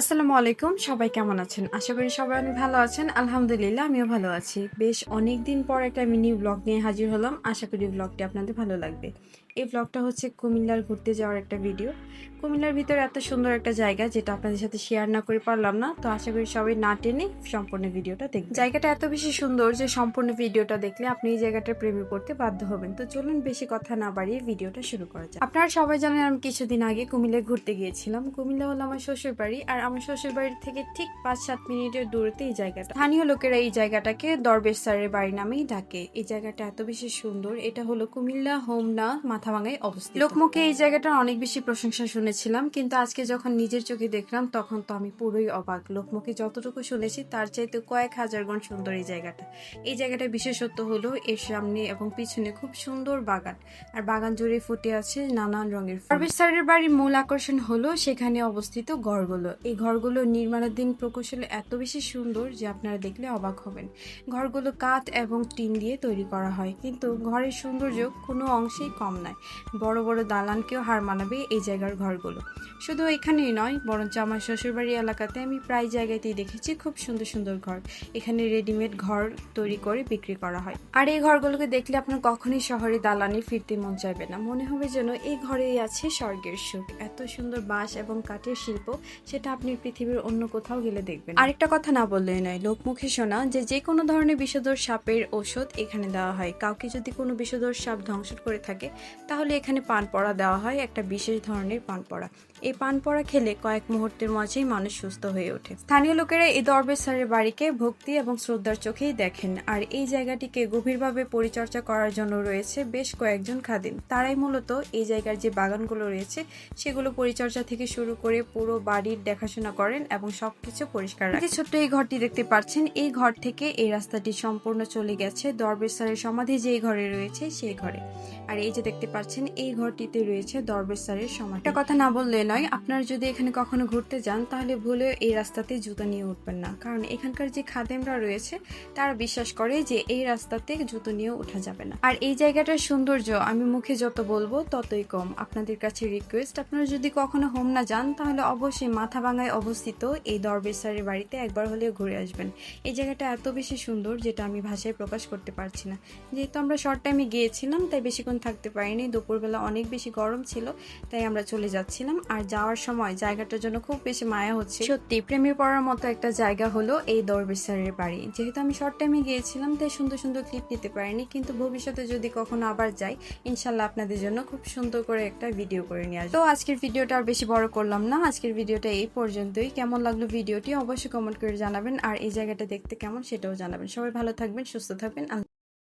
আসসালামু আলাইকুম, সবাই কেমন আছেন? আশা করি সবাই অনেক ভালো আছেন। আলহামদুলিল্লাহ, আমিও ভালো আছি। বেশ অনেক দিন পর একটা মিনি ব্লগ নিয়ে হাজির হলাম। আশা করি ব্লগটি আপনাদের ভালো লাগবে। এই ব্লগটা হচ্ছে কুমিল্লার ঘুরতে যাওয়ার একটা ভিডিও কুমিল্লার ভিতরে এত সুন্দর একটা জায়গা যেটা আপনাদের সাথে শেয়ার না করে পারলাম না। তো আশা করি সবাই না টেনে সম্পূর্ণ ভিডিওটা দেখবেন। জায়গাটা এত বেশি সুন্দর যে সম্পূর্ণ ভিডিওটা দেখলে আপনি এই জায়গাটার প্রেমে পড়তে বাধ্য হবেন। তো চলুন বেশি কথা না বাড়িয়ে ভিডিওটা শুরু করা যাক। আপনারা সবাই জানেন আমি কিছুদিন আগে কুমিল্লায় ঘুরতে গিয়েছিলাম। কুমিল্লা হলো আমার শ্বশুর বাড়ি আর আমার শ্বশুর বাড়ির থেকে ঠিক পাঁচ সাত মিনিটের দূরত্বে এই জায়গাটা। স্থানীয় লোকেরা এই জায়গাটাকে দরবেশ স্যারের বাড়ি নামেই ডাকে। এই জায়গাটা এত বেশি সুন্দর। এটা হলো কুমিল্লা হোমনা মাথাভাঙায় অবস্থিত। লোকমুখে এই জায়গাটার অনেক বেশি প্রশংসা শুনেছিলাম কিন্তু আজকে যখন নিজের চোখে দেখলাম তখন তো আমি পুরোই অবাক। লোকমুখে যতটুকু শুনেছি তার চাইতে কয়েক হাজার গুণ সুন্দর এই জায়গাটা। এই জায়গাটার বিশেষত্ব হলো এর সামনে এবং পিছনে খুব সুন্দর বাগান। আর বাগান জুড়ে ফুটে আছে নানান রঙের। দরবেশ স্যারের বাড়ির মূল আকর্ষণ হলো সেখানে অবস্থিত ঘরগুলো। এই ঘরগুলো নির্মাণাধীন প্রকৌশল এত বেশি সুন্দর যে আপনারা দেখলে অবাক হবেন। ঘরগুলো কাঠ এবং টিন দিয়ে তৈরি করা হয় কিন্তু ঘরের সৌন্দর্য কোনো অংশেই কম নয়। বড় বড় দালানকেও হার মানাবে এই জায়গার ঘরগুলো। শুধু এখানেই নয়, বরঞ্চ আমার শ্বশুরবাড়ি এলাকাতে আমি প্রায় জায়গাতেই দেখেছি খুব সুন্দর সুন্দর ঘর। এখানে রেডিমেড ঘর তৈরি করে বিক্রি করা হয়। আর এই ঘরগুলোকে দেখলে আপনার কখনোই শহরে দালানে ফিরতে মন চাইবে না। মনে হবে যেন এই ঘরেই আছে স্বর্গের সুখ। এত সুন্দর বাঁশ এবং কাঠের শিল্প, সেটা আপনি পৃথিবীর অন্য কোথাও গেলে দেখবেন আরেকটা কথা না বললেই নয়, লোকমুখে শোনা যে যে কোনো ধরনের বিষধর সাপের ওষুধ এখানে দেওয়া হয়। কাউকে যদি কোনো বিষধর সাপ ধ্বংস করে থাকে তাহলে এখানে পান পড়া দেওয়া হয় একটা বিশেষ ধরনের পান পড়া। এই পান পড়া খেলে কয়েক মুহূর্তের মাঝেই মানুষ সুস্থ হয়ে ওঠে। স্থানীয় লোকেরা এই দরবেশ স্যারের বাড়িকে ভক্তি এবং শ্রদ্ধার চোখেই দেখেন, আর এই জায়গাটিকে গভীরভাবে পরিচর্যা করার জন্য রয়েছে বেশ কয়েকজন খাদিম। তারাই মূলত এই জায়গার যে বাগানগুলো রয়েছে, সেগুলো পরিচর্যা থেকে শুরু করে পুরো বাড়ির দেখাশোনা করেন এবং সবকিছু পরিষ্কার রাখেন। ছোট্ট এই ঘরটি দেখতে পাচ্ছেন, এই ঘর থেকে এই রাস্তাটি সম্পূর্ণ চলে গেছে। দরবেশ স্যারের সমাধি যে ঘরে রয়েছে সেই ঘরে। আর এই যে দেখতে পাচ্ছেন, এই ঘরটিতে রয়েছে দরবেশ স্যারের সমাধি। কথা না বললে নয়, আপনারা যদি এখানে কখনো ঘুরতে যান, তাহলে ভুলেও এই রাস্তাতে জুতা নিয়ে উঠবেন না। কারণ এখানকার যে খাদেমরা রয়েছে, তারা বিশ্বাস করে যে এই রাস্তাতে জুতো নিয়ে ওঠা যাবে না। আর এই জায়গাটার সৌন্দর্য, আমি মুখে যত বলব, ততই কম। আপনাদের কাছে রিকোয়েস্ট আপনারা যদি কখনো হোম না যান, তাহলে অবশ্যই মাথা ভাঙায় অবস্থিত এই দরবেশ বাড়িতে একবার হলেও ঘুরে আসবেন। এই জায়গাটা এত বেশি সুন্দর যেটা আমি ভাষায় প্রকাশ করতে পারছি না। যেহেতু আমরা শর্ট টাইমে গিয়েছিলাম, তাই বেশিক্ষণ থাকতে পারিনি। দুপুরবেলা অনেক বেশি গরম ছিল, তাই আমরা চলে যাচ্ছিলাম। আর যাওয়ার সময় জায়গাটার জন্য খুব বেশি মায়া হচ্ছে। সত্যি প্রেমে পড়ার মতো একটা জায়গা হলো এই দরবেশ্বরের বাড়ি। যেহেতু আমি শর্ট টাইমে গিয়েছিলাম, তাই সুন্দর সুন্দর ক্লিপ নিতে পারিনি। কিন্তু ভবিষ্যতে যদি কখনো আবার যাই, ইনশাল্লাহ আপনাদের জন্য খুব সুন্দর করে একটা ভিডিও করে নিয়ে আসব। তো আজকের ভিডিওটা আর বেশি বড় করলাম না। আজকের ভিডিওটা এই পর্যন্তই। কেমন লাগল ভিডিওটি অবশ্যই কমেন্ট করে জানাবেন। আর এই জায়গাটা দেখতে কেমন সেটাও জানাবেন। সবাই ভালো থাকবেন, সুস্থ থাকবেন।